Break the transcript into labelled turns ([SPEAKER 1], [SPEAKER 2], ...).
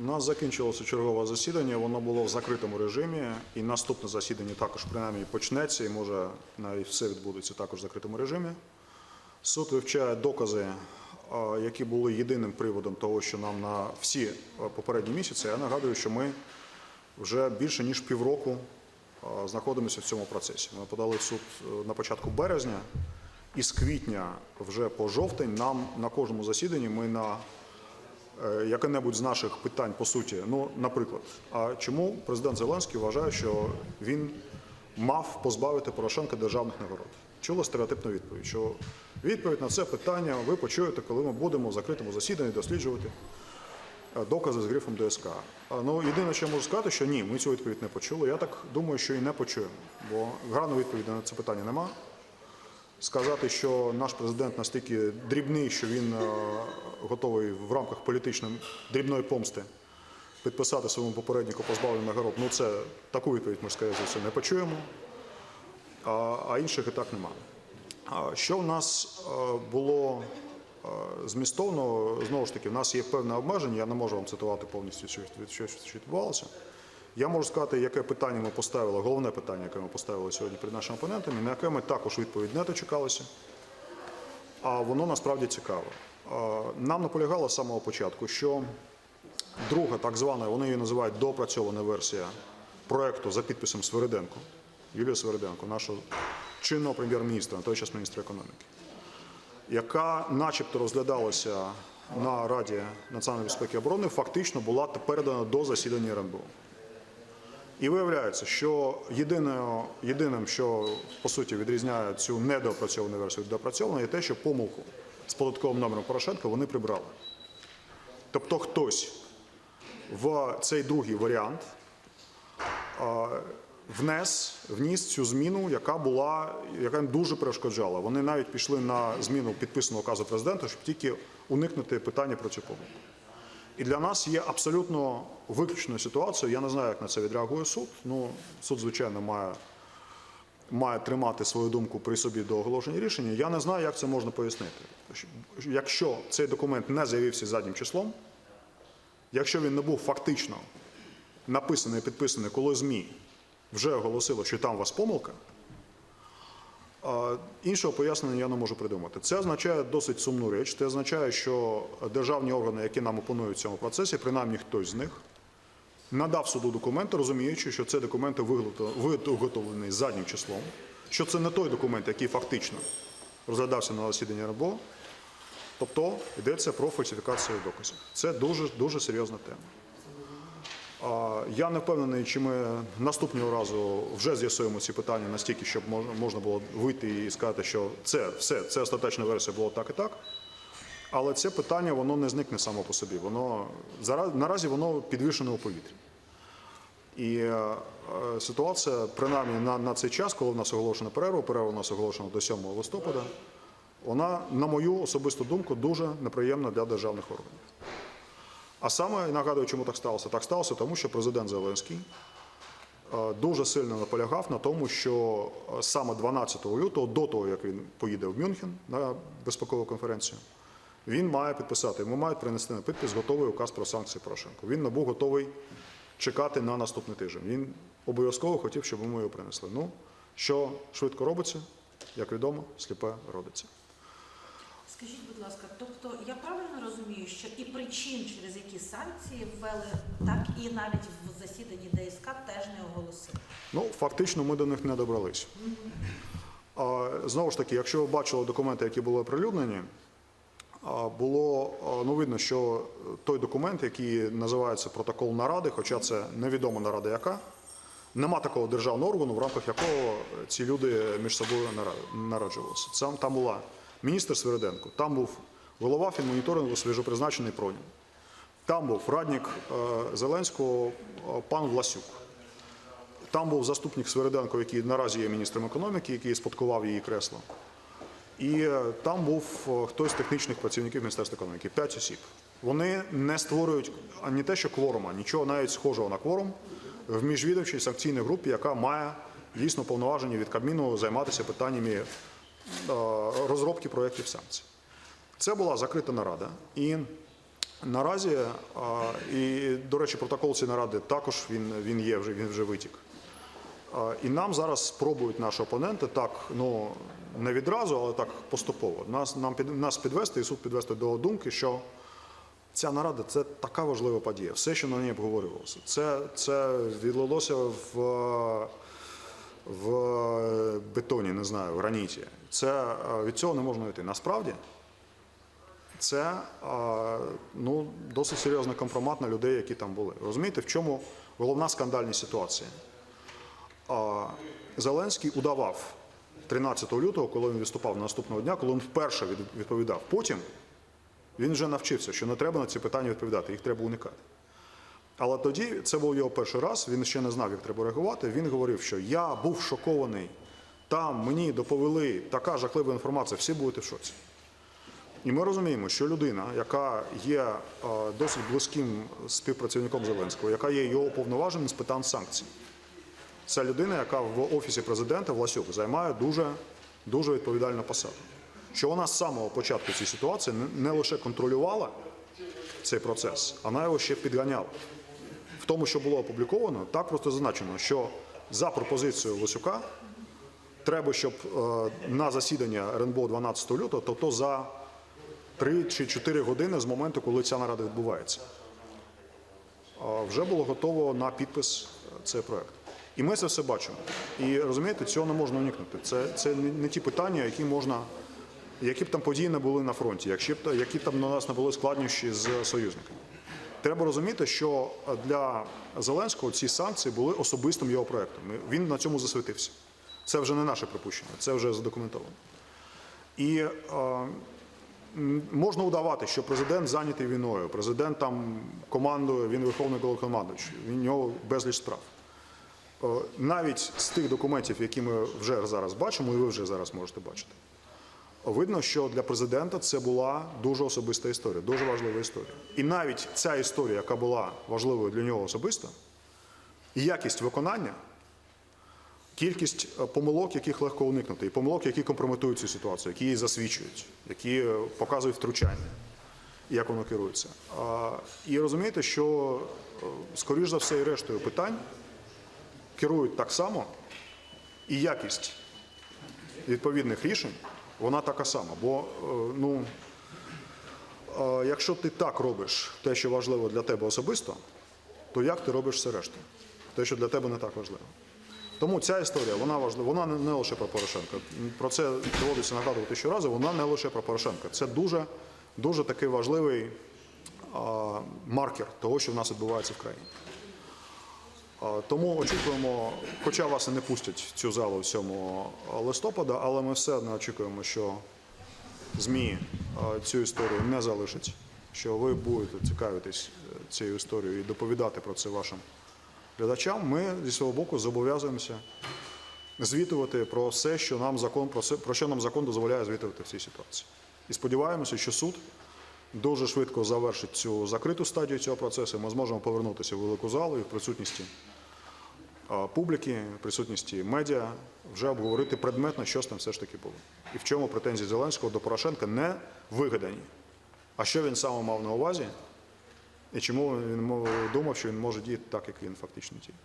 [SPEAKER 1] У нас закінчилося чергове засідання, воно було в закритому режимі, і наступне засідання також принаймні почнеться, і може навіть все відбудеться також в закритому режимі. Суд вивчає докази, які були єдиним приводом того, що нам на всі попередні місяці. Я нагадую, що ми вже більше ніж півроку знаходимося в цьому процесі. Ми подали суд е, на початку березня, і з квітня вже по жовтень нам на кожному засіданні ми на е, яке-небудь з наших питань по суті. Ну, наприклад, а чому президент Зеленський вважає, що він мав позбавити Порошенка державних нагород? Чула стереотипну відповідь, що відповідь на це питання ви почуєте, коли ми будемо в закритому засіданні досліджувати е, докази з грифом ДСК. Ну, єдине, що я можу сказати, що ні, ми цю відповідь не почули. Я так думаю, що і не почуємо, бо гарної відповіді на це питання нема. Сказати, що наш президент настільки дрібний, що він е, готовий в рамках політичної дрібної помсти підписати своєму попереднику позбавлення нагород, ну це таку відповідь ми, за все, не почуємо, а, інших і так немає. Що в нас е, було е, змістовно, знову ж таки, в нас є певне обмеження, я не можу вам цитувати повністю, що відбувалося. Я можу сказати, яке питання ми поставили, головне питання, яке ми поставили сьогодні перед нашими опонентами, на яке ми також відповідь не дочекалися, а воно насправді цікаве. Нам наполягало з самого початку, що друга, так звана, вони її називають доопрацьована версія проекту за підписом Свириденко, Юлія Свириденко, нашого чинного прем'єр-міністра, на той час міністра економіки, яка начебто розглядалася на Раді національної безпеки і оборони, фактично була передана до засідання РНБО. І виявляється, що єдиним, що по суті відрізняє цю недоопрацьовану версію від доопрацьованої, є те, що помилку з податковим номером Порошенка вони прибрали. Тобто хтось в цей другий варіант внес, вніс цю зміну, яка була, яка їм дуже перешкоджала. Вони навіть пішли на зміну підписаного указу президента, щоб тільки уникнути питання про цю помилку. І для нас є абсолютно виключною ситуацією. Я не знаю, як на це відреагує суд. Ну, суд, звичайно, має, має тримати свою думку при собі до оголошення рішення. Я не знаю, як це можна пояснити. Якщо цей документ не з'явився заднім числом, якщо він не був фактично написаний і підписаний, коли ЗМІ вже оголосило, що там у вас помилка, Іншого пояснення я не можу придумати. Це означає досить сумну річ. Це означає, що державні органи, які нам опонують в цьому процесі, принаймні хтось з них, надав суду документи, розуміючи, що це документи виготов- виготовлені заднім числом, що це не той документ, який фактично розглядався на засіданні РБО. Тобто йдеться про фальсифікацію доказів. Це дуже дуже серйозна тема. Я не впевнений, чи ми наступного разу вже з'ясуємо ці питання настільки, щоб можна було вийти і сказати, що це все, це остаточна версія було так і так. Але це питання воно не зникне само по собі. Воно наразі воно підвішене у повітрі. І е, ситуація, принаймні на, на цей час, коли в нас оголошена перерва, перерва у нас оголошена до 7 листопада, вона, на мою особисту думку, дуже неприємна для державних органів. А саме нагадую, чому так сталося? Так сталося, тому що президент Зеленський е, дуже сильно наполягав на тому, що е, саме 12 лютого, до того як він поїде в Мюнхен на безпекову конференцію, він має підписати. Йому мають принести на підпис готовий указ про санкції Порошенко. Він не був готовий чекати на наступний тиждень. Він обов'язково хотів, щоб ми його принесли. Ну, що швидко робиться, як відомо, сліпе родиться.
[SPEAKER 2] Скажіть, будь ласка, тобто я правильно розумію, що і причин, через які санкції ввели, так і навіть в засіданні ДСК теж не оголосили.
[SPEAKER 1] Ну, фактично, ми до них не добрались. А, Знову ж таки, якщо ви бачили документи, які були оприлюднені, було ну, видно, що той документ, який називається протокол наради, хоча це невідома нарада яка, нема такого державного органу, в рамках якого ці люди між собою нараджувалися. Там була міністр Свириденко, там був голова фінмоніторингу свіжопризначений Пронін, там був радник е, Зеленського е, пан Власюк. Там був заступник Свириденко, який наразі є міністром економіки, який спадкував її кресло. І е, там був хтось з технічних працівників Міністерства економіки, п'ять осіб. Вони не створюють ані те, що кворума, нічого навіть схожого на кворум в міжвідомчій санкційній групі, яка має дійсно повноваження від Кабміну займатися питаннями розробки проєктів санкцій. Це була закрита нарада. І наразі і до речі, протокол цієї наради також він, він є вже він вже витік. І нам зараз спробують наші опоненти так, ну не відразу, але так поступово. Нас нам нас підвести і суд підвести до думки, що ця нарада це така важлива подія. Все, що на ній обговорювалося, це, це відлилося в, в бетоні, не знаю, в граніті. Це е, від цього не можна йти. Насправді це е, ну, досить серйозний компромат на людей, які там були. Розумієте, в чому головна скандальність ситуації? А, Зеленський удавав 13 лютого, коли він виступав наступного дня, коли він вперше відповідав. Потім він вже навчився, що не треба на ці питання відповідати, їх треба уникати. Але тоді це був його перший раз, він ще не знав, як треба реагувати. Він говорив, що я був шокований, там мені доповіли така жахлива інформація, всі будете в шоці. І ми розуміємо, що людина, яка є е, досить близьким співпрацівником Зеленського, яка є його уповноваженим з питань санкцій, це людина, яка в офісі президента Власюк займає дуже, дуже відповідальну посаду. Що вона з самого початку цієї ситуації не- лише контролювала цей процес, вона його ще підганяла. В тому, що було опубліковано, так просто зазначено, що за пропозицією Лисюка треба, щоб е, на засідання РНБО 12 лютого, тобто за 3 чи 4 години з моменту, коли ця нарада відбувається, е, вже було готово на підпис е, цей проект. І ми це все бачимо. І розумієте, цього не можна уникнути. Це, це не, ті питання, які можна, які б там події не були на фронті, якщо б які б там на нас не були складнощі з союзниками. Треба розуміти, що для Зеленського ці санкції були особистим його проектом. Він на цьому засвітився. Це вже не наше припущення, це вже задокументовано. І е, можна удавати, що президент зайнятий війною, президент там командує, він верховний головнокомандуючий, він нього безліч справ. Е, Навіть з тих документів, які ми вже зараз бачимо, і ви вже зараз можете бачити, видно, що для президента це була дуже особиста історія, дуже важлива історія. І навіть ця історія, яка була важливою для нього особисто, якість виконання, кількість е, помилок, яких легко уникнути, і помилок, які компрометують цю ситуацію, які її засвідчують, які е, показують втручання, як воно керується. І розумієте, що, е, скоріш за все, і рештою питань керують так само, і якість відповідних рішень, вона така сама. Бо ну, якщо ти так робиш те, що важливо для тебе особисто, то як ти робиш все решту? Те, що для тебе не так важливо. Тому ця історія, вона важлива, вона не, лише про Порошенка. Про це доводиться нагадувати щоразу, вона не лише про Порошенка. Це дуже, дуже такий важливий а, маркер того, що в нас відбувається в країні. А, Тому очікуємо, хоча вас і не пустять цю залу 7 листопада, але ми все одно очікуємо, що ЗМІ цю історію не залишать, що ви будете цікавитись е, цією історією і доповідати про це вашим глядачам. Ми зі свого боку зобов'язуємося звітувати про все, що нам закон про що нам закон дозволяє звітувати в цій ситуації. І сподіваємося, що суд дуже швидко завершить цю закриту стадію цього процесу. Ми зможемо повернутися в велику залу і в присутності публіки, в присутності медіа вже обговорити предметно, що з там все ж таки було. І в чому претензії Зеленського до Порошенка не вигадані. А що він саме мав на увазі, і чому він думав, що він може діяти так, як він фактично діє.